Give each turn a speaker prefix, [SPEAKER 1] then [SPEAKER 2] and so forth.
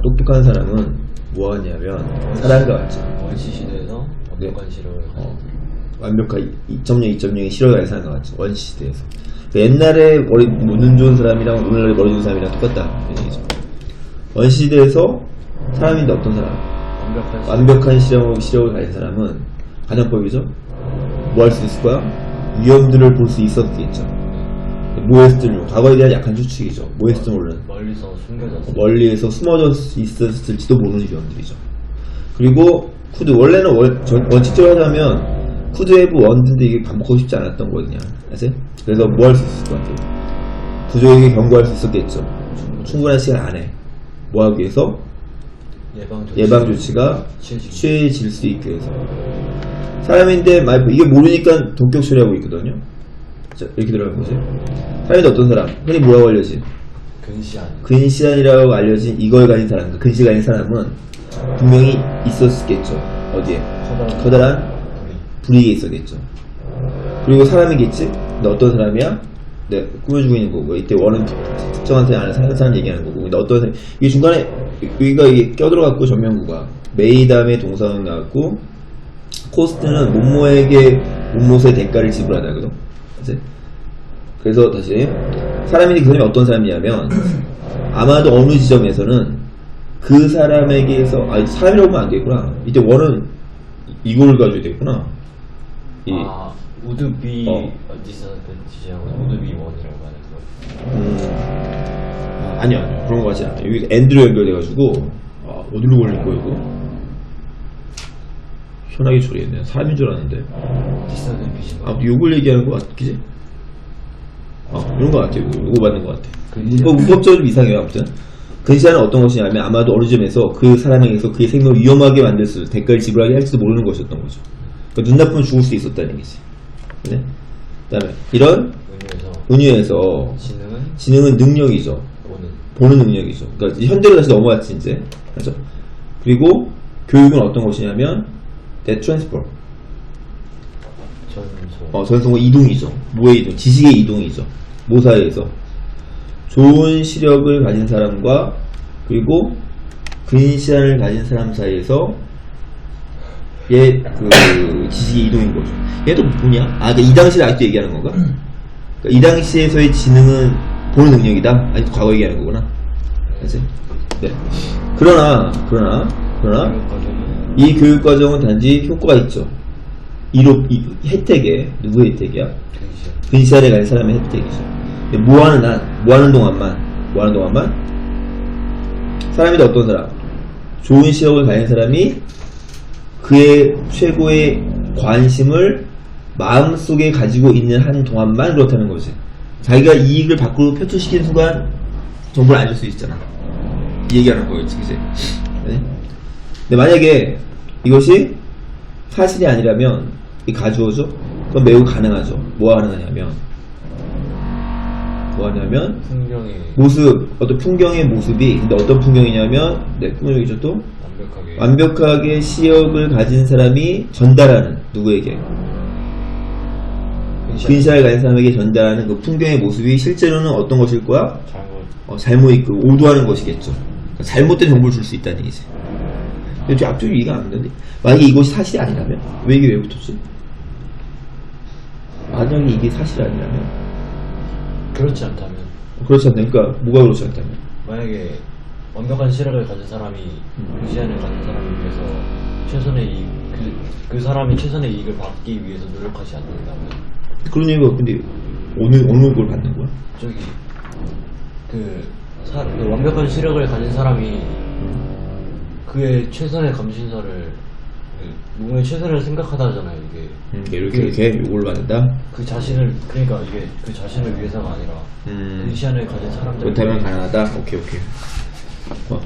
[SPEAKER 1] 어, 똑똑한 사람은 뭐 하냐면 사람과 같죠.
[SPEAKER 2] 원시 시대에서 완벽한 실험을
[SPEAKER 1] 어, 완벽한 2.0, 2.0이 실어가는 사람과 같죠. 원시 시대에서. 그 옛날에 머리 눈 좋은 사람이랑 오늘날에 머리 좋은 사람이랑 똑같다. 얘기죠. 원시 시대에서 사람인데 어떤 사람?
[SPEAKER 2] 완벽한 실
[SPEAKER 1] 완벽한 실력을, 실력을 가진 사람은 가정법이죠. 뭐 할 수 있을 거야? 위험들을 볼 수 있었겠죠. 뭐했을지 과거에 대한 약한 추측이죠. 모르는.
[SPEAKER 2] 멀리서 숨겨져서
[SPEAKER 1] 멀리에서 숨어져 있었을지도 모르는 위험들이죠. 그리고 쿠드 원래는 원, 전- 원칙적으로 하자면 쿠드 웨브 원인데 이게 반복하고 싶지 않았던 거거든요. 아세요? 그래서 뭐 할 수 있을 것 같아요? 구조에게 경고할 수 있었겠죠. 충분한 시간 안에 뭐 하기 위해서
[SPEAKER 2] 예방 조치 취해지기
[SPEAKER 1] 취해질 수 있게 해서 사람인데 말 이게 모르니까 동격 처리하고 있거든요. 자, 이렇게 들어가 보세요. 사람인데 어떤 사람? 흔히 뭐라고 알려진?
[SPEAKER 2] 근시 아닌
[SPEAKER 1] 근시안이라고 알려진 이걸 가진 사람, 그 근시 가진 사람은 분명히 있었겠죠. 어디에?
[SPEAKER 2] 커다란
[SPEAKER 1] 커다란
[SPEAKER 2] 불이
[SPEAKER 1] 불이익에 있었겠죠. 그리고 사람이겠지? 근데 어떤 사람이야? 네, 꾸며주고 있는 거고. 이때 원은 특정한 사람 안에 사는 사람 얘기하는 거고. 근데 어떤 사람, 이게 중간에, 여기가 이게 껴들어갔고, 전면구가. 메이 다음에 동사는 나왔고, 코스트는 몸모에게 몸모의 대가를 지불하다거든. 그치? 그래서 다시, 사람인데 그 사람이 어떤 사람이냐면, 아마도 어느 지점에서는 그 사람에게서, 아, 사람이라고 보면 안 되겠구나. 이때 원은 이걸 가져야 되겠구나. 이,
[SPEAKER 2] 아 우드비
[SPEAKER 1] 어.
[SPEAKER 2] 디스한테지하고 우드비 원이라고 하는 거
[SPEAKER 1] 음, 아, 아니야, 아니야. 그런 거 같지 않아. 여기 엔드로 연결돼가지고, 아, 어디로 걸릴 거야, 이거? 편하게 처리했네. 사람인 줄 알았는데.
[SPEAKER 2] 디스한테지인
[SPEAKER 1] 아, 욕을 얘기하는 거 같기지? 아, 이런 거 같아. 이거, 이거 맞는 거 같아.
[SPEAKER 2] 근시안.
[SPEAKER 1] 문법, 문법적으로 좀 이상해요, 아무튼. 근시안은 어떤 것이냐면 아마도 어느 점에서 그 사람에게서 그의 생명을 위험하게 만들 수, 대가를 지불하게 할지도 모르는 것이었던 거죠. 그러니까 눈 나쁘면 죽을 수 있었다는 얘기지. 네? 그 다음에, 이런
[SPEAKER 2] 의미에서
[SPEAKER 1] 은유에서
[SPEAKER 2] 지능은
[SPEAKER 1] 지능은 능력이죠.
[SPEAKER 2] 보는
[SPEAKER 1] 보는 능력이죠. 그러니까 현대로 다시 넘어왔지 이제. 그죠? 그리고 교육은 어떤 것이냐면 대 트랜스퍼.
[SPEAKER 2] 전소
[SPEAKER 1] 어, 전송은 이동이죠. 뭐의 이동? 지식의 이동이죠. 모사에서 좋은 시력을 가진 사람과 그리고 근시안을 가진 사람 사이에서 얘 그 지식의 이동인 거죠. 얘도 뭐냐? 아, 그러니까 이 당시를 아직도 얘기하는 건가? 그러니까 이 당시에서의 지능은 보는 능력이다. 아니 과거 얘기하는 거구나. 그치? 네. 그러나 그러나 그러나
[SPEAKER 2] 과정은
[SPEAKER 1] 이 교육 과정은 단지 효과가 있죠. 이로 이 혜택에 누구의 혜택이야?
[SPEAKER 2] 근시안
[SPEAKER 1] 근시안에 가는 사람의 혜택이죠. 뭐 하는 한, 뭐 하는 동안만, 뭐 하는 동안만 사람이 어떤 사람? 좋은 시력을 가진 사람이 그의 최고의 관심을 마음속에 가지고 있는 한 동안만 그렇다는 거지. 자기가 이익을 밖으로 표출시키는 순간 정보를 안 줄 수 있잖아. 이 얘기하는 거였지, 그지? 네? 근데 만약에 이것이 사실이 아니라면 이 가주어죠? 그럼 매우 가능하죠. 뭐가 가능하냐면 뭐 하냐면
[SPEAKER 2] 풍경이
[SPEAKER 1] 모습, 어떤 풍경의 모습이 근데 어떤 풍경이냐면 네, 풍경이죠 또
[SPEAKER 2] 완벽하게
[SPEAKER 1] 완벽하게 시력을 가진 사람이 전달하는 누구에게 근시를 가진 사람에게 전달하는 그 풍경의 모습이 실제로는 어떤 것일 거야?
[SPEAKER 2] 잘못
[SPEAKER 1] 어, 잘못 있고 오도하는 것이겠죠. 그러니까 잘못된 정보를 줄 수 있다는 얘기지. 저 앞쪽이 이해가 안 되는데 만약에 이것이 사실이 아니라면 왜 이게 왜 붙었지? 만약에 이게 사실이 아니라면
[SPEAKER 2] 그렇지 않다면
[SPEAKER 1] 그렇지 않다. 그러니까 뭐가 그렇지 않다면
[SPEAKER 2] 만약에 완벽한 시력을 가진 사람이 근시안을 가진 사람을 위해서 최선의 이익 그, 그 사람이 최선의 이익을 받기 위해서 노력하지 않는다면
[SPEAKER 1] 그런 얘기가 근데 어느 어느 걸 받는 거야?
[SPEAKER 2] 저기 그, 사, 그 완벽한 시력을 가진 사람이 그의 최선의 감신사를 그 누구의 최선을 생각하다잖아요 이게
[SPEAKER 1] 음, 이렇게 이렇게 요걸 받는다.
[SPEAKER 2] 그 자신을 그러니까 이게 그 자신을 위해서가 아니라
[SPEAKER 1] 음,
[SPEAKER 2] 근시안을 가진 사람들
[SPEAKER 1] 그렇다면 가능하다. 오케이 오케이. 어,